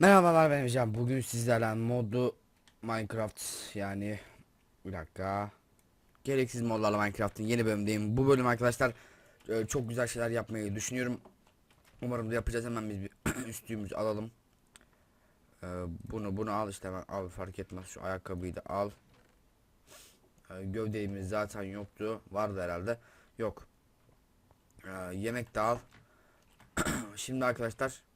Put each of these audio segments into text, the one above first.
Merhabalar ben Can. Bugün sizlerle modlu Minecraft yani bir dakika. Gereksiz modlarla Minecraft'ın yeni bölümdeyim. Bu bölüm arkadaşlar e, çok güzel şeyler yapmayı düşünüyorum. Umarım da yapacağız. Hemen biz bir üstümüzü alalım. E, bunu bunu al işte hemen al fark etmez. Şu ayakkabıyı da al. E, gövdeğimiz zaten yoktu. Vardı herhalde. Yok. Yemek de al. Şimdi arkadaşlar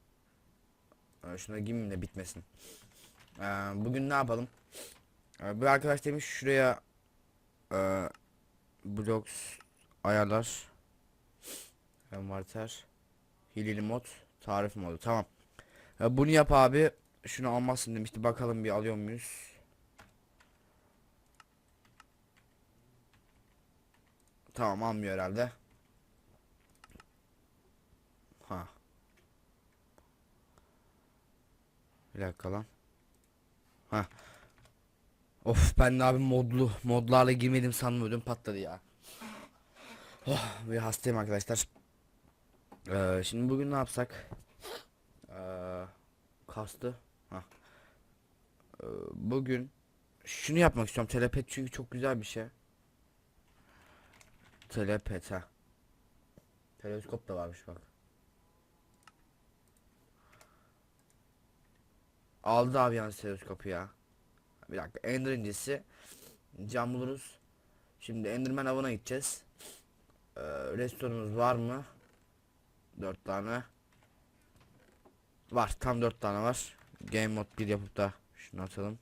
ee, Şuna giymeyeyim de bitmesin. Ee, bugün ne yapalım? Ee, bir arkadaş demiş şuraya e, blocks ayarlar envanter hileli mod tarif modu tamam. Ee, bunu yap abi. Şunu almazsın demişti. Bakalım bir alıyor muyuz? Tamam almıyor herhalde. Bir dakika lan. Ha. Of ben de abi modlu modlarla girmedim sandım ödüm patladı ya. Oh, bir hastayım arkadaşlar. Ee, şimdi bugün ne yapsak? Ee, kastı. Ha. Ee, bugün şunu yapmak istiyorum. Telepet çünkü çok güzel bir şey. Telepet ha. Teleskop da varmış bak. Aldı abi yani stereoskopu ya. Bir dakika Ender incisi cam buluruz. Şimdi Enderman avına gideceğiz. Ee, restoranımız var mı? 4 tane. Var tam 4 tane var. Game mode 1 yapıp da şunu atalım.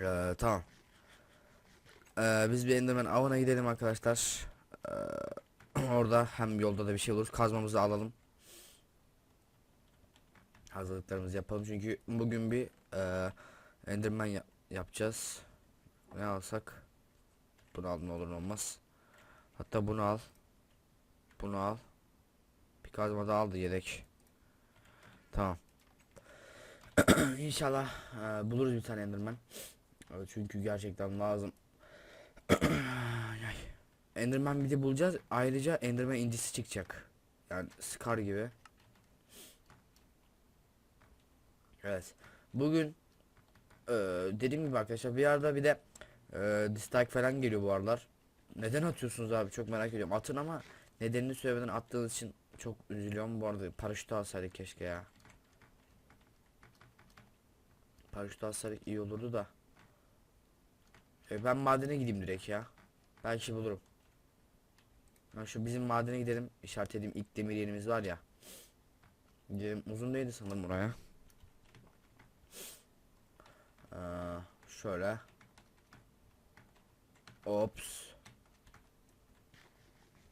Ee, tamam. Ee, biz bir Enderman avına gidelim arkadaşlar. Ee, orada hem yolda da bir şey olur. Kazmamızı alalım hazırlıklarımızı yapalım çünkü bugün bir e, Enderman ya yapacağız. Ne alsak? Bunu al ne olur ne olmaz. Hatta bunu al. Bunu al. Bir kazma da aldı yedek. Tamam. İnşallah e, buluruz bir tane Enderman. E, çünkü gerçekten lazım. Enderman bir de bulacağız. Ayrıca Enderman incisi çıkacak. Yani Scar gibi. Evet. Bugün e, dediğim gibi arkadaşlar bir arada bir de e, dislike falan geliyor bu aralar. Neden atıyorsunuz abi çok merak ediyorum. Atın ama nedenini söylemeden attığınız için çok üzülüyorum. Bu arada paraşütü alsaydık keşke ya. Paraşütü alsaydık iyi olurdu da. E, ben madene gideyim direkt ya. Belki bulurum. Ben şu bizim madene gidelim. İşaret edeyim ilk demir yerimiz var ya. Gidelim uzun değildi sanırım oraya. Ee, şöyle. Ops.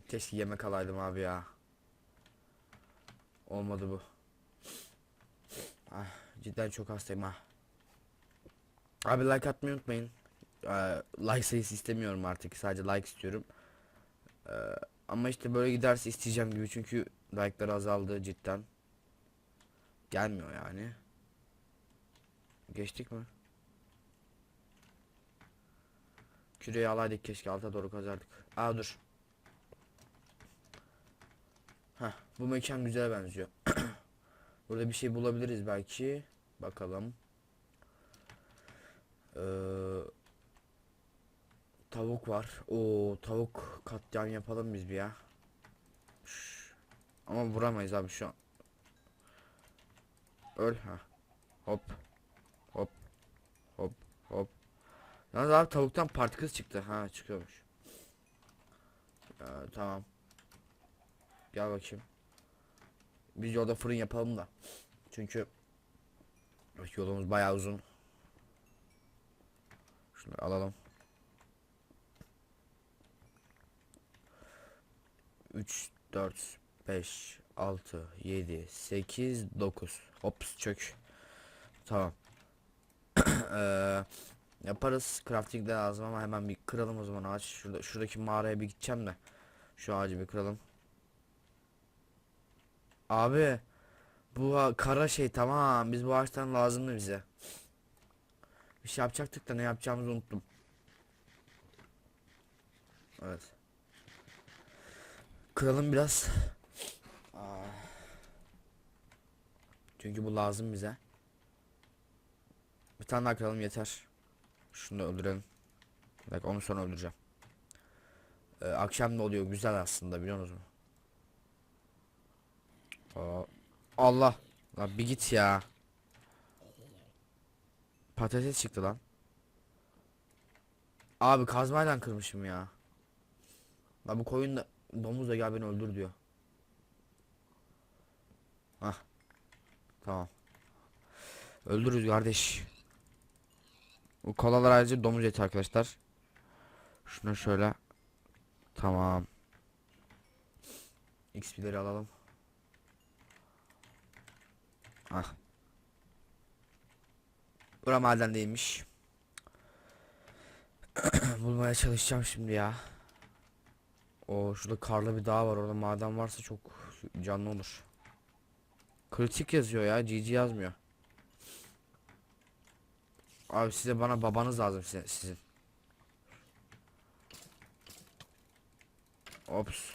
Keşke yemek alaydım abi ya. Olmadı bu. Ah, cidden çok hastayım ha. Abi like atmayı unutmayın. Ee, like sayısı istemiyorum artık. Sadece like istiyorum. Ee, ama işte böyle giderse isteyeceğim gibi çünkü like'lar azaldı cidden. Gelmiyor yani. Geçtik mi? Küreyi alaydık keşke alta doğru kazardık. Aa dur. Heh, bu mekan güzel benziyor. Burada bir şey bulabiliriz belki. Bakalım. Ee, tavuk var. O tavuk katliam yapalım biz bir ya. Ama vuramayız abi şu an. Öl ha. Hop. Hop. Hop. Hop. Yalnız abi tavuktan partikız çıktı. Ha çıkıyormuş. Ee, tamam. Gel bakayım. Biz yolda fırın yapalım da. Çünkü yolumuz bayağı uzun. Şunu alalım. 3 4 5 6 7 8 9 Hops çök. Tamam. Eee Yaparız. Crafting de lazım ama hemen bir kıralım o zaman ağaç. Şurada şuradaki mağaraya bir gideceğim de. Şu ağacı bir kıralım. Abi bu kara şey tamam. Biz bu ağaçtan lazımdı bize. Bir şey yapacaktık da ne yapacağımızı unuttum. Evet. Kıralım biraz. Aa. Çünkü bu lazım bize. Bir tane daha kıralım yeter. Şunu da öldürelim. Dakika onu sonra öldüreceğim. Ee, akşam da oluyor güzel aslında biliyor musunuz? Aa, Allah. Lan bir git ya. Patates çıktı lan. Abi kazmayla kırmışım ya. Lan bu koyun da domuz da gel beni öldür diyor. Hah. Tamam. Öldürürüz kardeş. Bu kolalar ayrıca domuz eti arkadaşlar. Şunu şöyle. Tamam. XP'leri alalım. Ah. Bura maden değilmiş. Bulmaya çalışacağım şimdi ya. O şurada karlı bir dağ var orada maden varsa çok canlı olur. Kritik yazıyor ya GG yazmıyor. Abi size bana babanız lazım size, sizin. Ops.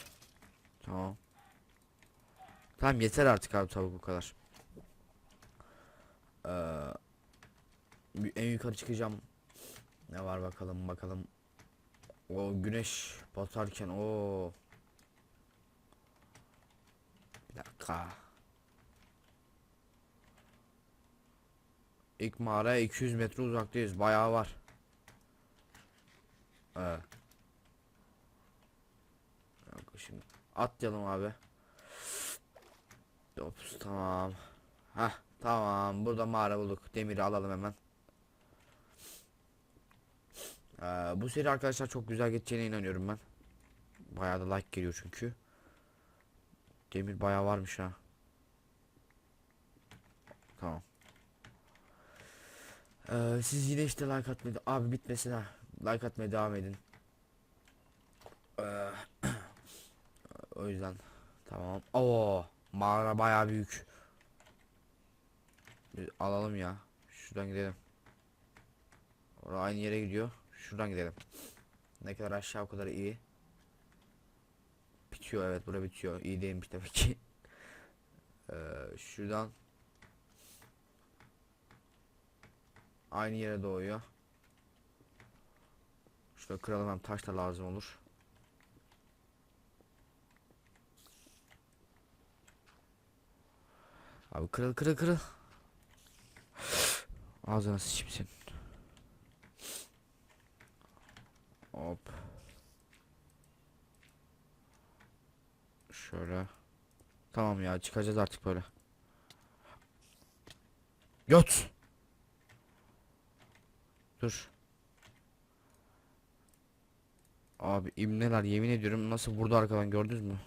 Tamam. Tamam yeter artık abi tabii bu kadar. Ee, en yukarı çıkacağım. Ne var bakalım bakalım. O güneş batarken o. Bir dakika. İlk mağaraya 200 metre uzaktayız. Bayağı var. Evet. Şimdi atlayalım abi. Ops tamam. Hah tamam. Burada mağara bulduk. Demiri alalım hemen. Ee, bu seri arkadaşlar çok güzel geçeceğine inanıyorum ben. Bayağı da like geliyor çünkü. Demir bayağı varmış ha. Tamam. Ee, siz yine işte like atmayı abi bitmesin ha. Like atmaya devam edin. Ee, o yüzden tamam. Oo, mağara bayağı büyük. Bir alalım ya. Şuradan gidelim. Orada aynı yere gidiyor. Şuradan gidelim. Ne kadar aşağı o kadar iyi. Bitiyor evet bura bitiyor. İyi değilmiş demek ki. Ee, şuradan aynı yere doğuyor. Şurada kıralım hem taş da lazım olur. Abi kırıl kırıl kırıl. Ağzına sıçayım senin. Hop. Şöyle. Tamam ya çıkacağız artık böyle. Göt. Dur. Abi imneler yemin ediyorum nasıl vurdu arkadan gördünüz mü?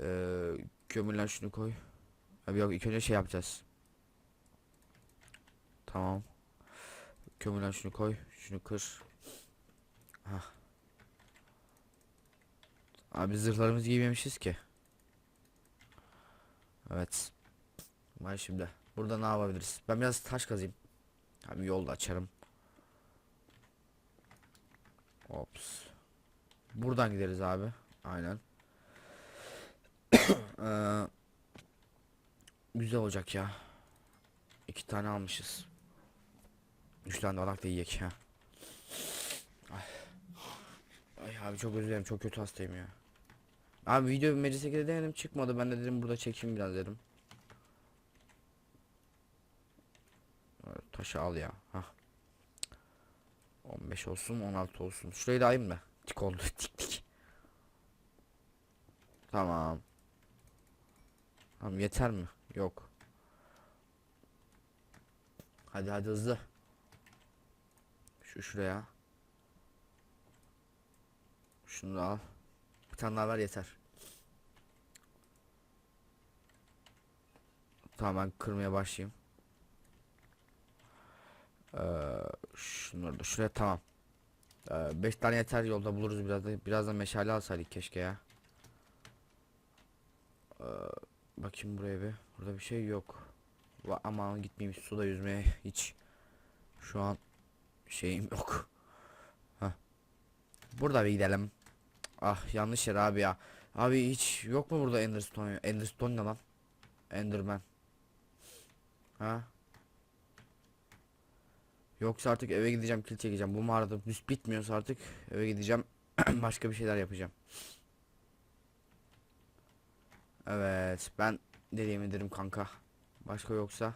Ee, kömürlen şunu koy. Abi yok ilk önce şey yapacağız. Tamam. Kömürlen şunu koy. Şunu kır. Hah. Abi zırhlarımızı giymemişiz ki. Evet. Var şimdi. Burada ne yapabiliriz? Ben biraz taş kazayım. Abi yol da açarım. Ops. Buradan gideriz abi. Aynen. Ee, güzel olacak ya. İki tane almışız. Üç tane alak da yiyek ha. Ay. Ay abi çok özür dilerim çok kötü hastayım ya. Abi video meclise de denedim çıkmadı ben de dedim burada çekeyim biraz dedim. Evet, Taşı al ya. Hah. 15 olsun 16 olsun. Şurayı da ayım mı? Tik oldu tik tik. Tamam. Tamam yeter mi? Yok. Hadi hadi hızlı. Şu şuraya. Şunu da al. Bir tane daha ver yeter. Tamam ben kırmaya başlayayım. Ee, şunları da şuraya tamam. 5 tane yeter yolda buluruz biraz da biraz da meşale alsaydık keşke ya. Ee, bakayım buraya bir. Burada bir şey yok. Va aman gitmeyeyim suda yüzmeye hiç. Şu an şeyim yok. Heh. Burada bir gidelim. Ah yanlış yer abi ya. Abi hiç yok mu burada Enderstone? Enderstone ne lan? Enderman. Ha? Yoksa artık eve gideceğim kill çekeceğim. Bu mağarada bis- bitmiyorsa artık eve gideceğim. Başka bir şeyler yapacağım. Evet ben dediğimi derim kanka. Başka yoksa.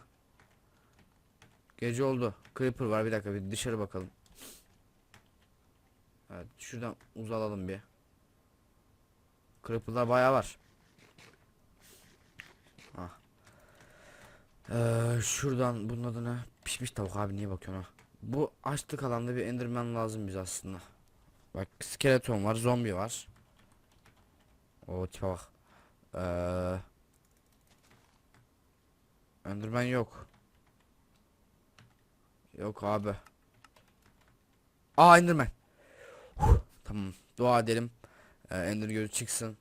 Gece oldu. Creeper var bir dakika bir dışarı bakalım. Evet şuradan uzalalım bir. Creeper'lar bayağı var. Ah. Ee, şuradan bunun adı ne? Pişmiş tavuk abi niye bakıyorsun ha? Bu açlık alanda bir enderman lazım bize aslında. Bak skeleton var, zombi var. O tipe bak. Ee, enderman yok. Yok abi. Aa enderman. Huh, tamam. Dua edelim. Ee, ender gözü çıksın.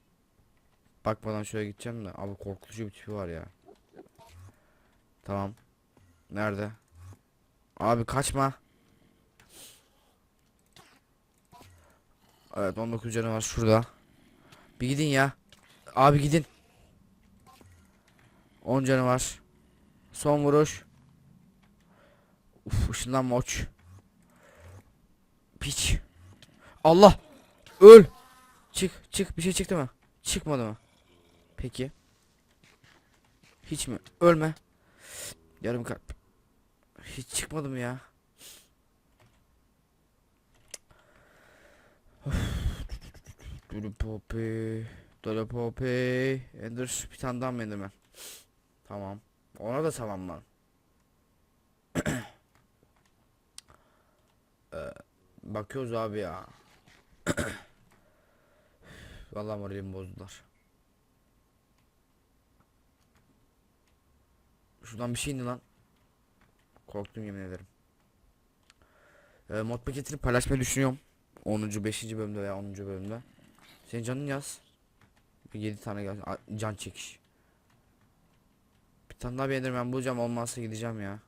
Bakmadan şöyle gideceğim de abi korkutucu bir tipi var ya. Tamam. Nerede? Abi kaçma. Evet 19 canı var şurada. Bir gidin ya. Abi gidin. 10 canı var. Son vuruş. Uf ışınlanma uç. Piç. Allah. Öl. Çık çık bir şey çıktı mı? Çıkmadı mı? Peki. Hiç mi? Ölme. Yarım kalp. Hiç çıkmadı mı ya? Dolu popi. Ender bir tane daha mı Enderman? Tamam. Ona da tamam lan. Ee, bakıyoruz abi ya. Vallahi moralimi bozdular. Şuradan bir şey indi lan. Korktum yemin ederim. Ee, mod paketini paylaşmayı düşünüyorum. 10. 5. bölümde veya 10. bölümde. Senin canın yaz. 7 tane can çekiş. Bir tane daha bir Enderman bulacağım olmazsa gideceğim ya.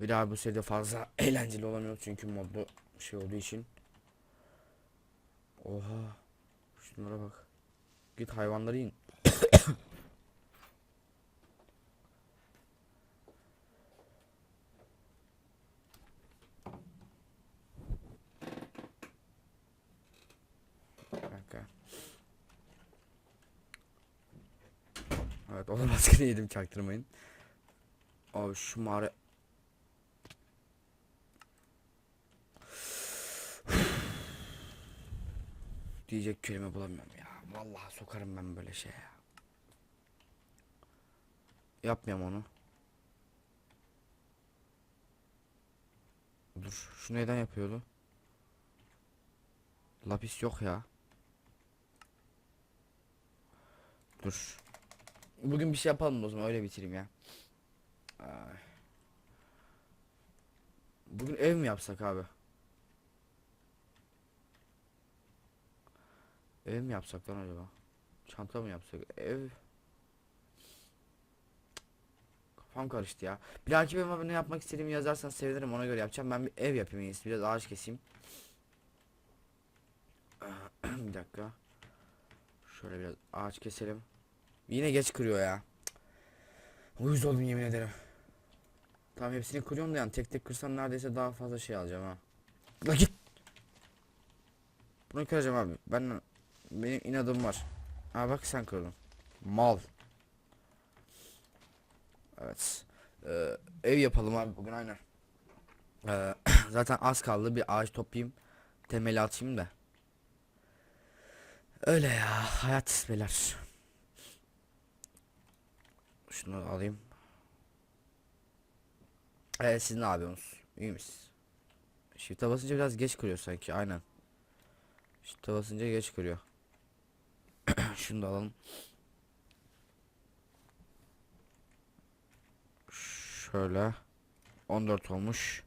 Bir daha bu seride fazla eğlenceli olamıyor çünkü modlu şey olduğu için. Oha. Şunlara bak. Git hayvanları yiyin. Evet onun baskını yedim çaktırmayın. Abi şu mağara diyecek kelime bulamıyorum ya. Vallahi sokarım ben böyle şeye ya. Yapmayayım onu. Dur, şu neden yapıyordu? Lapis yok ya. Dur. Bugün bir şey yapalım o zaman öyle bitireyim ya. Bugün ev mi yapsak abi? Ev mi yapsak lan acaba? Çanta mı yapsak? Ev. Kafam karıştı ya. Bir dahaki bölüme ne yapmak istediğimi yazarsan sevinirim ona göre yapacağım. Ben bir ev yapayım en iyisi. Biraz ağaç keseyim. bir dakika. Şöyle biraz ağaç keselim. Yine geç kırıyor ya. Uyuz oldum yemin ederim. Tamam hepsini kırıyorum da yani tek tek kırsam neredeyse daha fazla şey alacağım ha. La git. Bunu kıracağım abi. Ben benim inadım var. Ha bak sen kırdın. Mal. Evet. Ee, ev yapalım abi bugün aynen. Ee, zaten az kaldı bir ağaç toplayayım. Temeli atayım da. Öyle ya hayat beyler. Şunu alayım. Evet siz ne yapıyorsunuz? İyi misiniz? Shift'e basınca biraz geç kırıyor sanki aynen. Shift'e basınca geç kırıyor. Şunu da alalım. Şöyle 14 olmuş.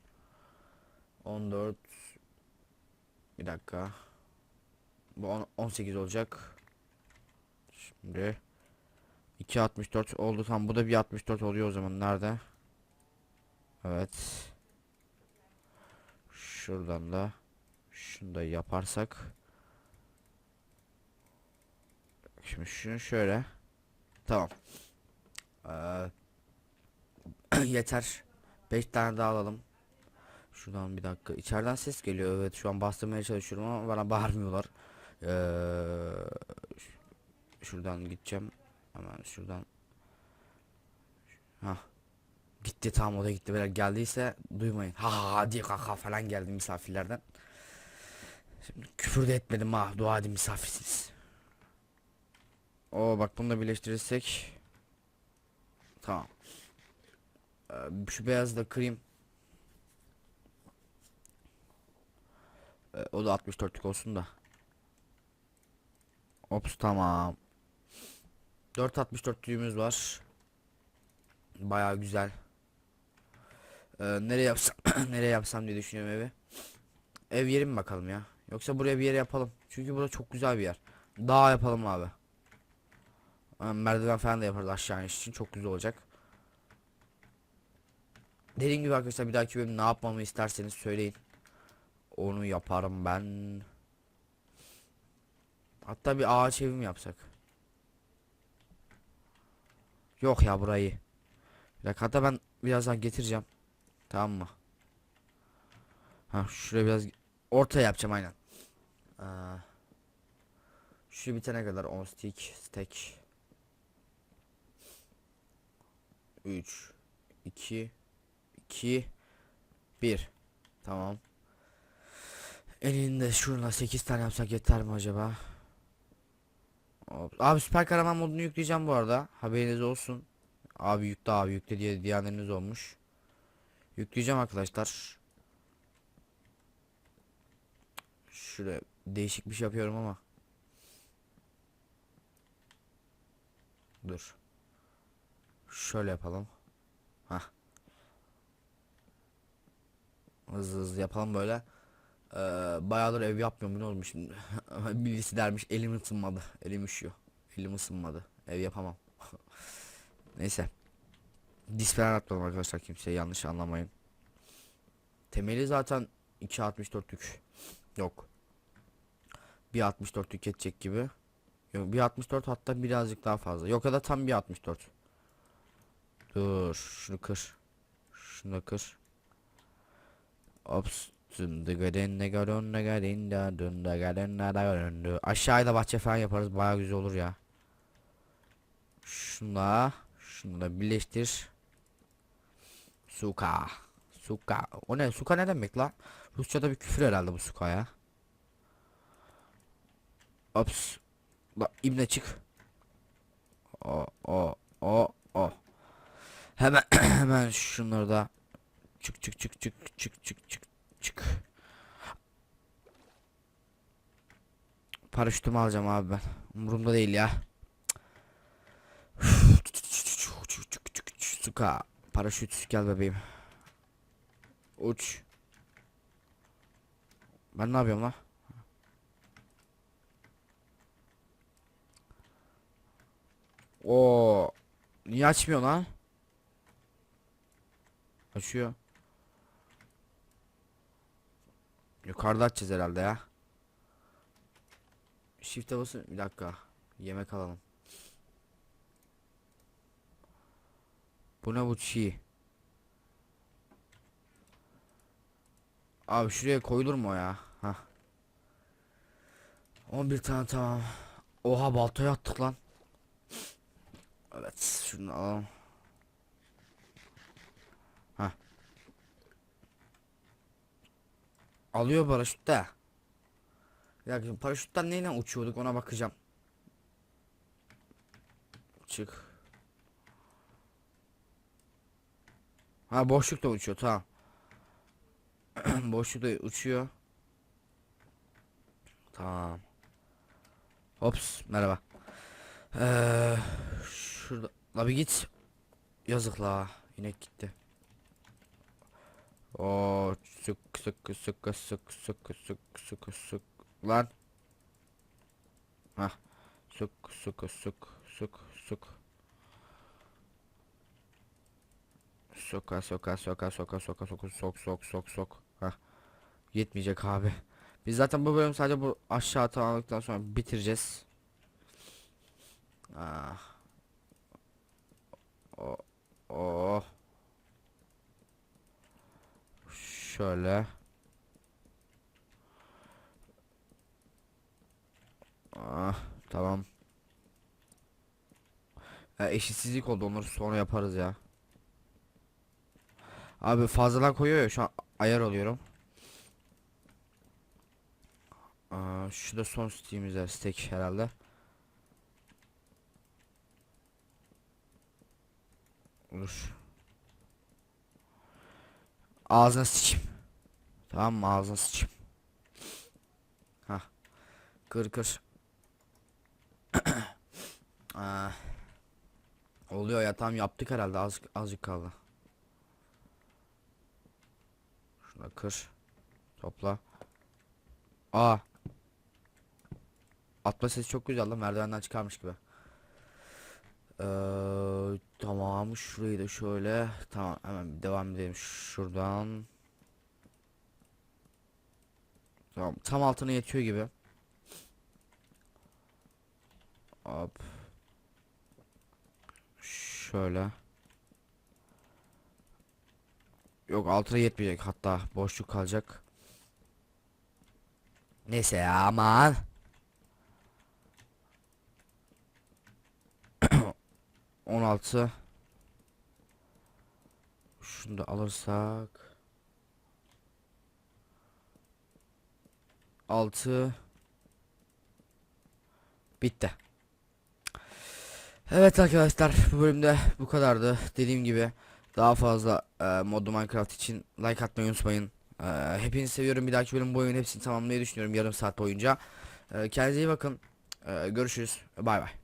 14 Bir dakika. Bu on- 18 olacak. Şimdi 2.64 oldu tam bu da bir 64 oluyor o zaman nerede? Evet. Şuradan da şunu da yaparsak Şimdi şunu şöyle. Tamam. Ee, yeter. 5 tane daha alalım. Şuradan bir dakika. İçeriden ses geliyor. Evet şu an bastırmaya çalışıyorum ama bana bağırmıyorlar. Ee, şuradan gideceğim. Hemen şuradan. Ha. Gitti tam o da gitti. Böyle geldiyse duymayın. Ha ha diye kaka falan geldi misafirlerden. Şimdi küfür de etmedim ha. Dua edin misafirsiniz. O bak bunu da birleştirirsek. Tamam. Ee, şu beyazı da kırayım. Ee, o da 64'lük olsun da. Ops tamam. 4.64'lüğümüz var. Baya güzel. Ee, nereye yapsam nereye yapsam diye düşünüyorum evi. Ev yeri mi bakalım ya? Yoksa buraya bir yere yapalım. Çünkü burası çok güzel bir yer. Dağ yapalım abi. Ee, merdiven falan da yaparız aşağı için çok güzel olacak. Dediğim gibi arkadaşlar bir dahaki bölüm ne yapmamı isterseniz söyleyin. Onu yaparım ben. Hatta bir ağaç evi mi yapsak? Yok ya burayı. Bir dakika hatta ben birazdan getireceğim. Tamam mı? Ha şuraya biraz ortaya yapacağım aynen. Aa, şu bitene kadar 10 stick stack 3 2 2 1 Tamam. Elinde şurada 8 tane yapsak yeter mi acaba? Abi süper kahraman modunu yükleyeceğim bu arada. Haberiniz olsun. Abi yükle abi yükle diye diyenleriniz olmuş. Yükleyeceğim arkadaşlar. Şuraya değişik bir şey yapıyorum ama. Dur. Şöyle yapalım. Hah. Hızlı hızlı yapalım böyle. Ee, bayağıdır ev yapmıyorum ne olmuş şimdi. Birisi dermiş elim ısınmadı. Elim üşüyor. Elim ısınmadı. Ev yapamam. Neyse. Dis falan atmadım arkadaşlar kimseye yanlış anlamayın. Temeli zaten 2.64'lük. Yok. 1.64'lük yetecek gibi. Yok 1.64 hatta birazcık daha fazla. Yok ya da tam 1.64. Dur şunu kır. Şunu kır. Ops. Aşağıya da bahçe falan yaparız. Baya güzel olur ya. Şunla. Şunu da birleştir. Suka. Suka. O ne? Suka ne demek la? Rusçada bir küfür herhalde bu suka ya. Ops. La ibne çık. O o o o. Hemen hemen şunları da çık çık çık çık çık çık çık çık. Paraşütümü alacağım abi ben. Umurumda değil ya. Suka. Paraşüt gel bebeğim. Uç. Ben ne yapıyorum lan? Oo. Niye açmıyor lan? Açıyor. Yukarıda açacağız herhalde ya. Shift'e basın. Bir dakika. Yemek alalım. Bu ne bu çiğ? Abi şuraya koyulur mu ya? Ha. 11 tane tamam. Oha baltaya attık lan. Evet şunu alalım. Alıyor paraşütte. Bir dakika paraşütten neyle uçuyorduk ona bakacağım. Çık. Ha boşlukta uçuyor tamam. boşlukta uçuyor. Tamam. Hops merhaba. Ee, şurada la git. Yazık la inek gitti. O sık sık sık sık sık sık sık sık lan. Hah. Sık sık sık sık sık. Soka soka soka soka soka soka sok sok sok sok. Hah. Yetmeyecek abi. Biz zaten bu bölüm sadece bu aşağı tamamladıktan sonra bitireceğiz. Ah. O o. Şöyle. Ah, tamam. Ha, eşitsizlik oldu onları sonra yaparız ya. Abi fazladan koyuyor ya şu an ayar alıyorum. Aa, şu da son steam'imiz stack herhalde. Olur. Ağzına sıçayım. Tamam mı ağzına sıçayım. Hah. Kır kır. Aa. Oluyor ya tam yaptık herhalde az azıcık kaldı. Şuna kır. Topla. Aa. Atma sesi çok güzel lan merdivenden çıkarmış gibi. Ee, tamam şurayı da şöyle tamam hemen devam edelim şuradan. Tamam tam altına yetiyor gibi. Hop. Şöyle. Yok altına yetmeyecek hatta boşluk kalacak. Neyse ya aman. On altı. Şunu da alırsak. Altı. Bitti. Evet arkadaşlar bu bölümde bu kadardı. Dediğim gibi daha fazla e, modlu Minecraft için like atmayı unutmayın. E, hepinizi seviyorum. Bir dahaki bölüm bu oyunun hepsini tamamlamayı düşünüyorum yarım saat boyunca. E, kendinize iyi bakın. E, görüşürüz. Bay bay.